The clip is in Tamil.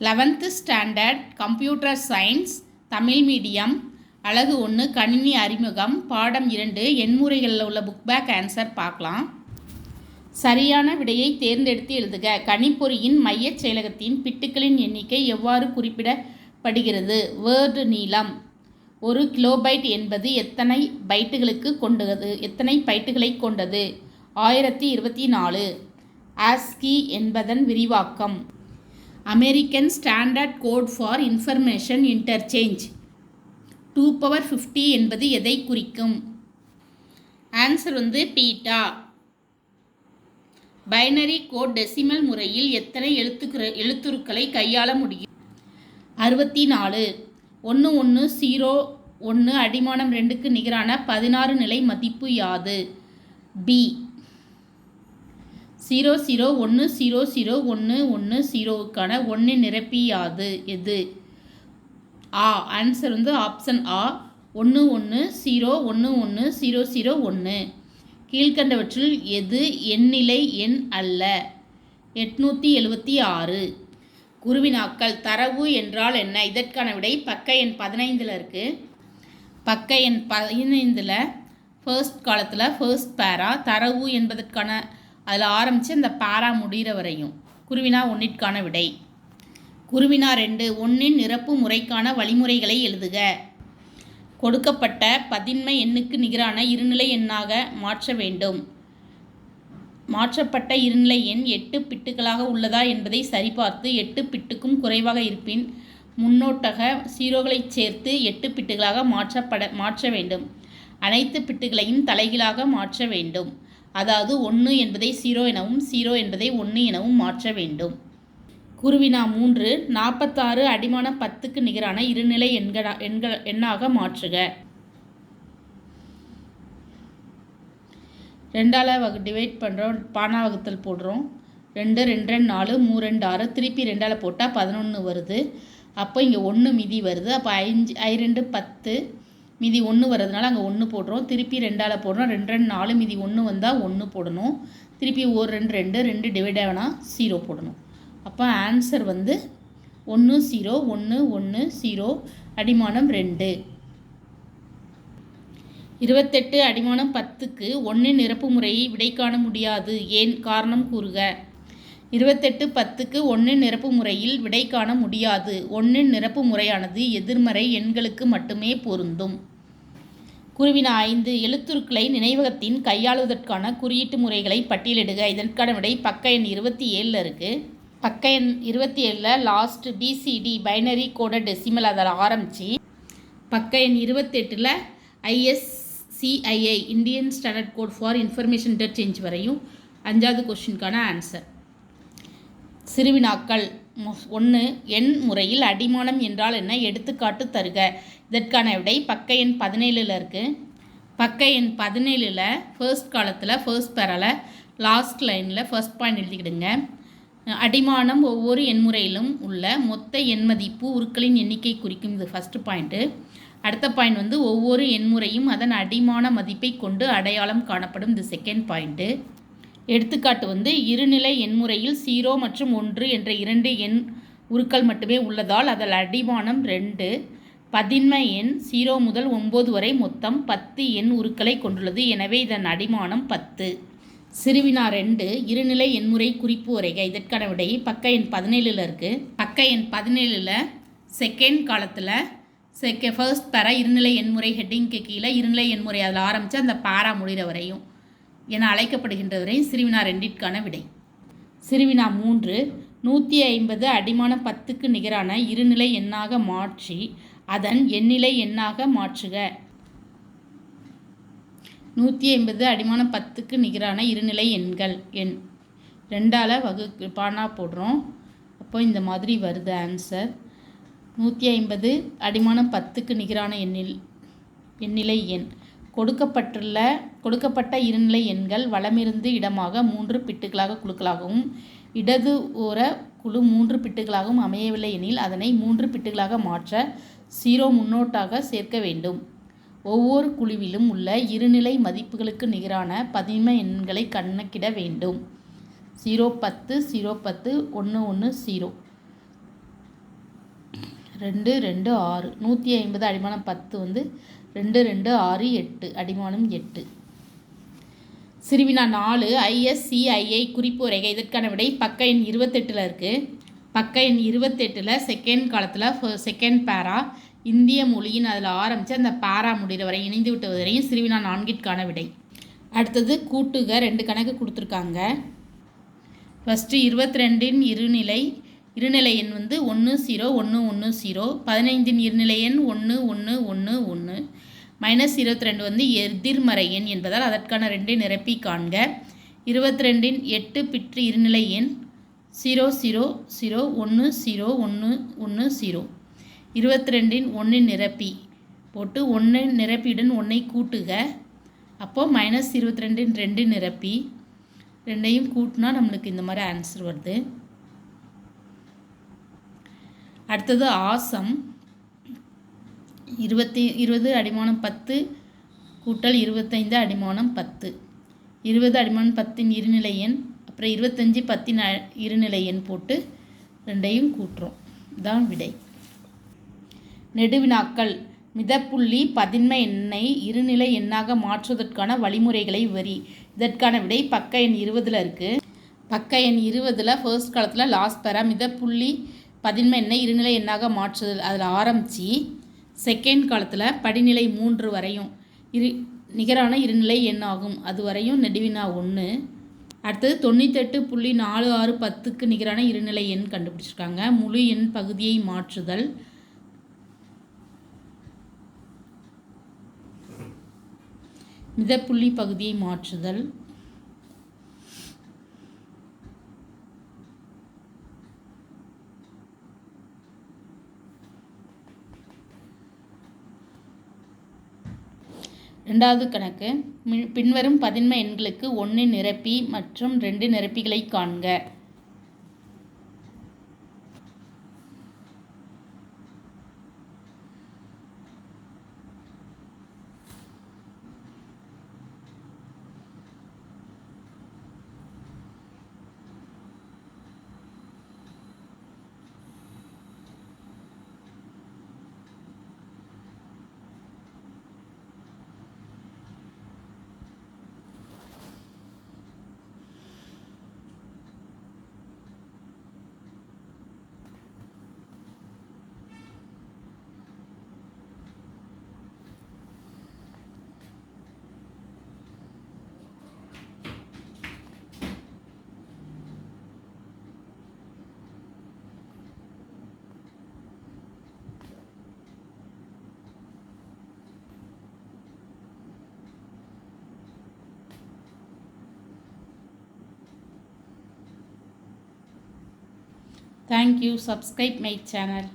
Eleventh standard computer science Tamil medium அழகு ஒன்று கணினி அறிமுகம் பாடம் இரண்டு எண்முறைகளில் உள்ள புக் பேக் ஆன்சர் பார்க்கலாம். சரியான விடையை தேர்ந்தெடுத்து எழுதுக. கணிப்பொறியின் மையச் செயலகத்தின் பிட்டுகளின் எண்ணிக்கை எவ்வாறு குறிப்பிடப்படுகிறது? வேர்டு நீளம். ஒரு கிலோபைட் என்பது எத்தனை பைட்டுகளுக்கு கொண்டது? எத்தனை பைட்டுகளை கொண்டது? ஆயிரத்தி இருபத்தி நாலு. ஆஸ்கி என்பதன் விரிவாக்கம். American standard code for information interchange two power fifty என்பது எதை குறிக்கும்? ஆன்சர் வந்து பீட்டா. பைனரி கோட் டெசிமல் முறையில் எத்தனை எழுத்துக்கள் எழுத்துருக்களை கையாள முடியும்? அறுபத்தி நாலு ஒன்று ஒன்று ஜீரோ ஒன்று அடிமானம் ரெண்டுக்கு நிகரான பதினாறு நிலை மதிப்பு யாது? பி ஜீரோ ஜீரோ ஒன்று ஜீரோ ஜீரோ ஒன்று ஒன்று ஜீரோவுக்கான ஒன்று நிரப்பியாது எது? ஆ ஆன்சர் வந்து ஆப்ஷன் ஆ. ஒன்று ஒன்று ஜீரோ ஒன்று ஒன்று ஜீரோ ஜீரோ ஒன்று கீழ்கண்டவற்றில் எது எண்ணிலை எண் அல்ல? எட்நூற்றி எழுபத்தி ஆறு. குருவினாக்கள் தரவு என்றால் என்ன? இதற்கான விடை பக்க எண் பதினைந்தில் இருக்குது பக்க எண் பதினைந்தில் ஃபர்ஸ்ட் காலத்தில் ஃபர்ஸ்ட் பேரா தரவு என்பதற்கான அதில் ஆரம்பித்து அந்த பாரா முடிகிற வரையும். குருவினா ஒன்றிற்கான விடை. குருவினா ரெண்டு ஒன்றின் நிரப்பு முறைக்கான வழிமுறைகளை எழுதுக. கொடுக்கப்பட்ட பதின்மை எண்ணுக்கு நிகரான இருநிலை எண்ணாக மாற்ற வேண்டும். மாற்றப்பட்ட இருநிலை எண் எட்டு பிட்டுகளாக உள்ளதா என்பதை சரிபார்த்து எட்டு பிட்டுக்கும் குறைவாக இருப்பின் முன்னோட்டக சீரோகளைச் சேர்த்து எட்டு பிட்டுகளாக மாற்றப்பட மாற்ற வேண்டும். அனைத்து பிட்டுகளையும் தலைகீழாக மாற்ற வேண்டும். அதாவது ஒன்று என்பதை ஜீரோ எனவும் ஜீரோ என்பதை ஒன்று எனவும் மாற்ற வேண்டும். குருவினா மூன்று நாற்பத்தாறு அடிமான பத்துக்கு நிகரான இருநிலை எண்களா எண்கள் எண்ணாக மாற்றுக. ரெண்டால் வகு டிவைட் பண்ணுறோம் பானா வகுத்தல் போடுறோம். ரெண்டு ரெண்டு ரெண்டு நாலு மூ ரெண்டு ஆறு திருப்பி ரெண்டால் போட்டால் பதினொன்று வருது. அப்போ இங்கே ஒன்று மிதி வருது. அப்போ ஐஞ்சு ஐ ரெண்டு பத்து மீதி ஒன்று வர்றதுனால அங்கே ஒன்று போடுறோம். திருப்பி ரெண்டால் போடுறோம். ரெண்டு ரெண்டு நாலு மீதி ஒன்று வந்தால் ஒன்று போடணும். திருப்பி ஒரு ரெண்டு ரெண்டு ரெண்டு டிவைட் ஆகினா ஜீரோ போடணும். அப்போ ஆன்சர் வந்து ஒன்று ஜீரோ ஒன்று ஒன்று ஜீரோ அடிமானம் ரெண்டு. இருபத்தெட்டு அடிமானம் பத்துக்கு ஒன்று நிரப்பு முறையை விடை காண முடியாது. ஏன்? காரணம் கூறுக. இருபத்தெட்டு பத்துக்கு ஒன்று நிரப்பு முறையில் விடை காண முடியாது. ஒன்று நிரப்பு முறையானது எதிர்மறை எண்களுக்கு மட்டுமே பொருந்தும். குருவின ஐந்து எழுத்துருக்களை நினைவகத்தின் கையாளுவதற்கான குறியீட்டு முறைகளை பட்டியலிடுக. இதற்கான விடை பக்க எண் இருபத்தி ஏழில் இருக்குது பக்க எண் இருபத்தி ஏழில் last BCD binary coded decimal அதில் ஆரம்பித்து பக்க எண் இருபத்தெட்டில் ISCII Indian standard code for information interchange வரையும் அஞ்சாவது கொஸ்டினுக்கான ஆன்சர் சிறுவினாக்கள் ஒன்று எண் முறையில் அடிமானம் என்றால் என்ன? எடுத்துக்காட்டு தருக. இதற்கான விடை பக்க எண் பதினேழில் இருக்குது பக்க எண் பதினேழில் ஃபர்ஸ்ட் காலத்தில் ஃபர்ஸ்ட் பேரால் லாஸ்ட் லைனில் ஃபர்ஸ்ட் பாயிண்ட் எழுதிக்கிடுங்க. அடிமானம் ஒவ்வொரு எண்முறையிலும் உள்ள மொத்த எண் மதிப்பு உருக்களின் எண்ணிக்கை குறிக்கும் இது ஃபஸ்ட்டு பாயிண்ட்டு அடுத்த பாயிண்ட் வந்து ஒவ்வொரு எண்முறையும் அதன் அடிமான மதிப்பை கொண்டு அடையாளம் காணப்படும் இது செகண்ட் பாயிண்ட்டு எடுத்துக்காட்டு வந்து இருநிலை எண்முறையில் சீரோ மற்றும் ஒன்று என்ற இரண்டு எண் உருக்கள் மட்டுமே உள்ளதால் அதில் அடிமானம் ரெண்டு பதின்ம எண் ஜீரோ முதல் ஒம்பது வரை மொத்தம் பத்து எண் உருக்களை கொண்டுள்ளது. எனவே இதன் அடிமானம் பத்து. சிறுவினா ரெண்டு இருநிலை எண்முறை குறிப்பு வரைக இதற்கான விடை பக்க எண் பதினேழில் இருக்குது பக்க எண் பதினேழில் செகண்ட் காலத்தில் செகே ஃபர்ஸ்ட் பேரா இருநிலை எண்முறை ஹெட்டிங்க்கு கீழே இருநிலை எண்முறை அதில் ஆரம்பித்து அந்த பாரா முடிகிற வரையும் என அழைக்கப்படுகின்ற வரையும் சிறுவினா ரெண்டிற்கான விடை. சிறுவினா மூன்று நூற்றி ஐம்பது அடிமான பத்துக்கு நிகரான இருநிலை எண்ணாக மாற்றி அதன் எண்ணிலை எண்ணாக மாற்றுக. நூற்றி ஐம்பது அடிமான பத்துக்கு நிகரான இருநிலை எண்கள். எண் ரெண்டால் வகு பானா போடுறோம். அப்போ இந்த மாதிரி வருது ஆன்சர் நூற்றி ஐம்பது அடிமான பத்துக்கு நிகரான எண்ணில் எண்ணிலை எண். கொடுக்கப்பட்டுள்ள கொடுக்கப்பட்ட இருநிலை எண்கள் வலமிருந்து இடமாக மூன்று பிட்டுகளாக குழுக்களாகவும் இடது ஓர குழு மூன்று பிட்டுகளாகவும் அமையவில்லை எனில் அதனை மூன்று பிட்டுகளாக மாற்ற ஜீரோ முன்னோட்டாக சேர்க்க வேண்டும். ஒவ்வொரு குழுவிலும் உள்ள இருநிலை மதிப்புகளுக்கு நிகரான பதின்ம எண்களை கணக்கிட வேண்டும். ஜீரோ பத்து ஜீரோ பத்து ஒன்று ஒன்று ஜீரோ ரெண்டு ரெண்டு ஆறு. நூற்றி ஐம்பது அடிமானம் பத்து வந்து ரெண்டு ரெண்டு ஆறு எட்டு. அடிமானம் எட்டு. சிறுவினா நாலு. ஐஎஸ்சிஐஐ குறிப்பு உரைகை இதற்கான விடை பக்க எண் இருபத்தெட்டில் இருக்குது பக்க எண் இருபத்தெட்டில் செகண்ட் காலத்தில் செகண்ட் பேரா இந்திய மொழியின் அதில் ஆரம்பித்து அந்த பேரா முடிகிற வரை இணைந்து விட்ட வரையும் சிறுவினா நான்கிற்கான விடை. அடுத்தது கூட்டுக ரெண்டு கணக்கு கொடுத்துருக்காங்க. ஃபஸ்ட்டு இருபத்தி ரெண்டின் இருநிலை இருநிலை எண் வந்து ஒன்று ஜீரோ ஒன்று ஒன்று ஜீரோ பதினைந்தின் இருநிலை எண் ஒன்று ஒன்று ஒன்று ஒன்று மைனஸ் இருபத்தி ரெண்டு வந்து எதிர்மறை எண் என்பதால் அதற்கான ரெண்டை நிரப்பி காண்க. இருபத்தி ரெண்டின் எட்டு பிற்று இருநிலை எண் ஜீரோ ஜீரோ ஜீரோ ஒன்று ஜீரோ ஒன்று ஒன்று ஜீரோ இருபத்தி ரெண்டின் ஒன்றின் நிரப்பி. போட்டு ஒன்று நிரப்பியுடன் ஒன்றை கூட்டுக. அப்போது மைனஸ் இருபத்தி ரெண்டின் ரெண்டு நிரப்பி. ரெண்டையும் கூட்டினா நம்மளுக்கு இந்த மாதிரி ஆன்சர் வருது. அடுத்தது ஆசம். இருபத்தி இருபது அடிமானம் பத்து கூட்டல் இருபத்தைந்து அடிமானம் பத்து. இருபது அடிமானம் பத்தின் இருநிலை எண் அப்புறம் இருபத்தஞ்சி பத்தின் இருநிலை எண் போட்டு ரெண்டையும் கூட்டுறோம். தான் விடை. நெடுவினாக்கள். மிதப்புள்ளி பதின்ம எண்ணை இருநிலை எண்ணாக மாற்றுவதற்கான வழிமுறைகளை வரி இதற்கான விடை பக்க எண் இருபதில் இருக்குது பக்க எண் இருபதில் ஃபர்ஸ்ட் காலத்தில் லாஸ்ட் பேரா மிதப்புள்ளி பதின்ம எண்ணை இருநிலை எண்ணாக மாற்றுதல் அதில் ஆரம்பித்து செகண்ட் காலத்தில் படிநிலை மூன்று வரையும் இரு நிகரான இருநிலை எண்ணாகும் அது வரையும் நெடுவினா ஒன்று அடுத்தது தொண்ணூத்தெட்டு புள்ளி நாலு ஆறு பத்துக்கு நிகரான இருநிலை எண் கண்டுபிடிச்சிருக்காங்க. முழு எண் பகுதியை மாற்றுதல். மிதப்புள்ளி பகுதியை மாற்றுதல். ரெண்டாவது கணக்கு. பின்வரும் பதின்ம எண்களுக்கு ஒன்று நிரப்பி மற்றும் ரெண்டு நிரப்பிகளை காண்க. Thank you. Subscribe my channel.